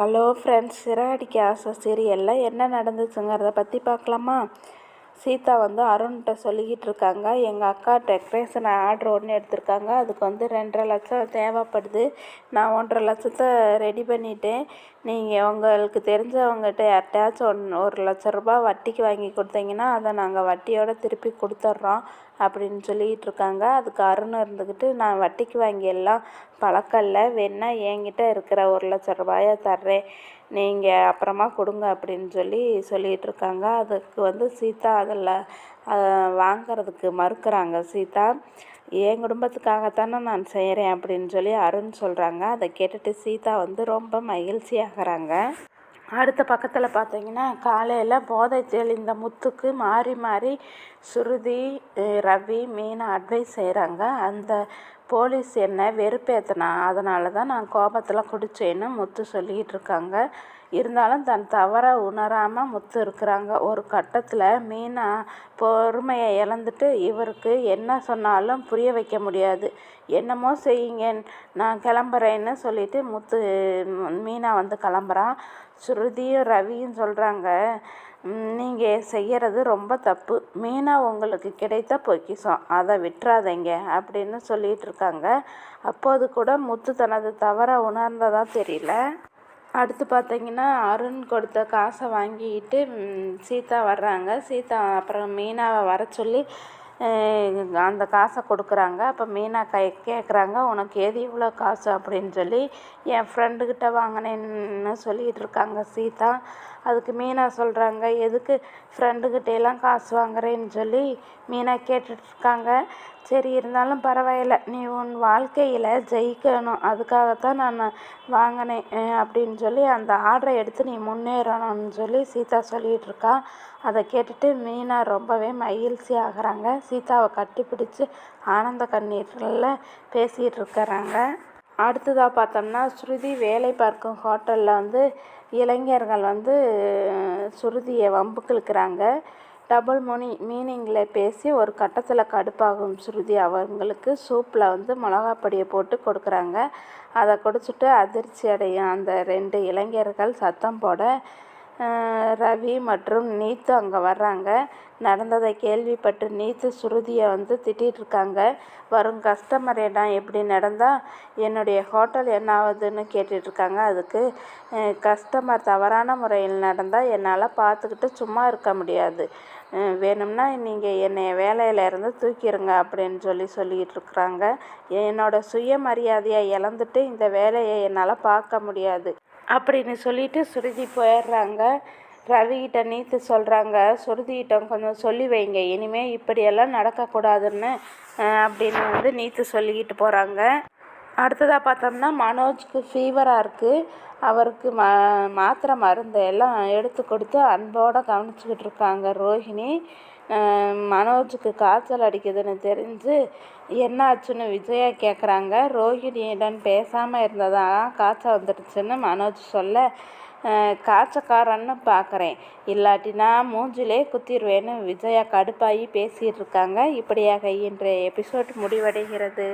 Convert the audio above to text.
Hello friends Siragadikka ஆசை சீரியலில் என்ன நடந்துச்சுங்கிறத பற்றி பார்க்கலாமா? சீதா வந்து அருண்கிட்ட சொல்லிக்கிட்டு இருக்காங்க. எங்கள் அக்கா டெக்ரேஷன் ஆர்டர் ஒன்று எடுத்திருக்காங்க. அதுக்கு வந்து ரெண்டரை லட்சம் தேவைப்படுது. நான் ஒன்றரை லட்சத்தை ரெடி பண்ணிட்டேன். நீங்கள் உங்களுக்கு தெரிஞ்சவங்ககிட்ட யார்கிட்டயாச்சும் ஒன் ஒரு லட்ச ரூபாய் வட்டிக்கு வாங்கி கொடுத்தீங்கன்னா அதை நாங்கள் வட்டியோடு திருப்பி கொடுத்துட்றோம். அப்படின்னு சொல்லிக்கிட்டு இருக்காங்க அதுக்கு அருண் இருந்துக்கிட்டு நான் வட்டிக்கு வாங்கி எல்லாம் பழக்கம் இல்லை வேணா என்கிட்ட இருக்கிற ஒரு லட்ச ரூபாயை தர்றேன். நீங்கள் அப்புறமா கொடுங்க அப்படின்னு சொல்லி சொல்லிகிட்டு இருக்காங்க அதுக்கு வந்து சீதா அதில் வாங்கிறதுக்கு மறுக்கிறாங்க. சீதா என் குடும்பத்துக்காகத்தானே நான் செய்கிறேன் அப்படின்னு சொல்லி அருண் சொல்கிறாங்க அதை கேட்டுட்டு சீதா வந்து ரொம்ப மகிழ்ச்சி ஆகிறாங்க அடுத்த பக்கத்தில் பார்த்தீங்கன்னா காலையில் போதை தெளிந்த முத்துக்கு மாறி மாறி சுருதி ரவி மீனா அட்வைஸ் செய்கிறாங்க அந்த போலீஸ் என்னை வெறுப்பேற்றினா அதனால தான் நான் கோபத்தில் குடித்தேன்னு முத்து சொல்லிக்கிட்டு இருக்காங்க. இருந்தாலும் தன் தவறை உணராமல் முத்து இருக்கிறாங்க. ஒரு கட்டத்தில் மீனா பொறுமையை இழந்துட்டு இவருக்கு என்ன சொன்னாலும் புரிய வைக்க முடியாது. என்னமோ செய்யுங்க நான் கிளம்புறேன்னு சொல்லிட்டு முத்து மீனா வந்து கிளம்புறான். ஸ்ருதியும் ரவியும் சொல்கிறாங்க நீங்கள் செய்கிறது ரொம்ப தப்பு. மீனா உங்களுக்கு கிடைத்த பொக்கிஷம். அதை விட்டுறாதீங்க அப்படின்னு சொல்லிகிட்டு இருக்காங்க. அப்போது கூட முத்து தனது தவறை உணர்ந்ததாக தெரியல. அடுத்து பார்த்தீங்கன்னா அருண் கொடுத்த காசை வாங்கிக்கிட்டு சீதா வர்றாங்க. சீதா அப்புறம் மீனாவை வர சொல்லி அந்த காசை கொடுக்குறாங்க. அப்போ மீனா கை கேட்குறாங்க உனக்கு எது இவ்வளோ காசு? அப்படின்னு சொல்லி என் ஃப்ரெண்டுக்கிட்ட வாங்கினேன்னு சொல்லிகிட்டு இருக்காங்க சீதா. அதுக்கு மீனா சொல்கிறாங்க எதுக்கு ஃப்ரெண்டுக்கிட்டேலாம் காசு வாங்குறேன்னு சொல்லி மீனா கேட்டுட்ருக்காங்க சரி இருந்தாலும் பரவாயில்ல. நீ உன் வாழ்க்கையில் ஜெயிக்கணும். அதுக்காகத்தான் நான் வாங்கினேன் அப்படின்னு சொல்லி அந்த ஆர்டரை எடுத்து நீ முன்னேறணும்னு சொல்லி சீதா சொல்லிகிட்டு இருக்கா. அதை கேட்டுட்டு மீனா ரொம்பவே மகிழ்ச்சி ஆகிறாங்க. சீதாவை கட்டிப்பிடிச்சு ஆனந்த கண்ணீரில் பேசிகிட்டு இருக்கிறாங்க அடுத்ததாக பார்த்தோம்னா ஸ்ருதி வேலை பார்க்கும் ஹோட்டலில் வந்து இளைஞர்கள் வந்து ஸ்ருதியை வம்புக்கு இழுக்கிறாங்க டபுள் மொனி மீனிங்கில் பேசி ஒரு கட்டத்தில் கடுப்பாகும் ஸ்ருதி. அவங்களுக்கு சூப்பில் வந்து மிளகாப்பொடியை போட்டு கொடுக்குறாங்க. அதை குடிச்சிட்டு அதிர்ச்சி அடையும் அந்த ரெண்டு இளைஞர்கள் சத்தம் போட ரவி மற்றும் நீத்து அங்கே வர்றாங்க. நடந்ததை கேள்விப்பட்டு நீத்து ஸ்ருதியை வந்து திட்டிகிட்ருக்காங்க வரும் கஸ்டமர் இடம் எப்படி நடந்தால் என்னுடைய ஹோட்டல் என்ன ஆகுதுன்னு கேட்டுட்ருக்காங்க அதுக்கு கஸ்டமர் தவறான முறையில் நடந்தால் என்னால் பார்த்துக்கிட்டு சும்மா இருக்க முடியாது. வேணும்னா நீங்கள் என்னை வேலையிலேருந்து தூக்கிடுங்க அப்படின்னு சொல்லி சொல்லிகிட்டு இருக்கிறாங்க. என்னோடய சுயமரியாதையை இழந்துட்டு இந்த வேலையை என்னால் பார்க்க முடியாது. அப்படின்னு சொல்லிட்டு சுருதி போயிடுறாங்க. ரவிகிட்ட நீத்து சொல்கிறாங்க சுருதிகிட்ட கொஞ்சம் சொல்லி வைங்க. இனிமேல் இப்படியெல்லாம் நடக்கக்கூடாதுன்னு அப்படின்னு வந்து நீத்து சொல்லிக்கிட்டு போகிறாங்க அடுத்ததாக பார்த்தோம்னா மனோஜ்க்கு ஃபீவராக இருக்குது அவருக்கு ம மாத்திரை மருந்து எல்லாம் எடுத்து கொடுத்து அன்போடு கவனிச்சிக்கிட்டு இருக்காங்க ரோஹிணி. மனோஜுக்கு காய்ச்சல் அடிக்குதுன்னு தெரிஞ்சு என்ன ஆச்சுன்னு விஜயா கேட்குறாங்க ரோஹிணியுடன் பேசாமல் இருந்ததா காய்ச்சல் வந்துடுச்சுன்னு மனோஜ் சொல்ல காய்ச்சக்காரன்னு பார்க்குறேன் இல்லாட்டினா மூஞ்சிலே குத்திடுவேன்னு விஜயா கடுப்பாகி பேசிகிட்டு இருக்காங்க. இப்படியாக இன்றைய எபிசோட் முடிவடைகிறது.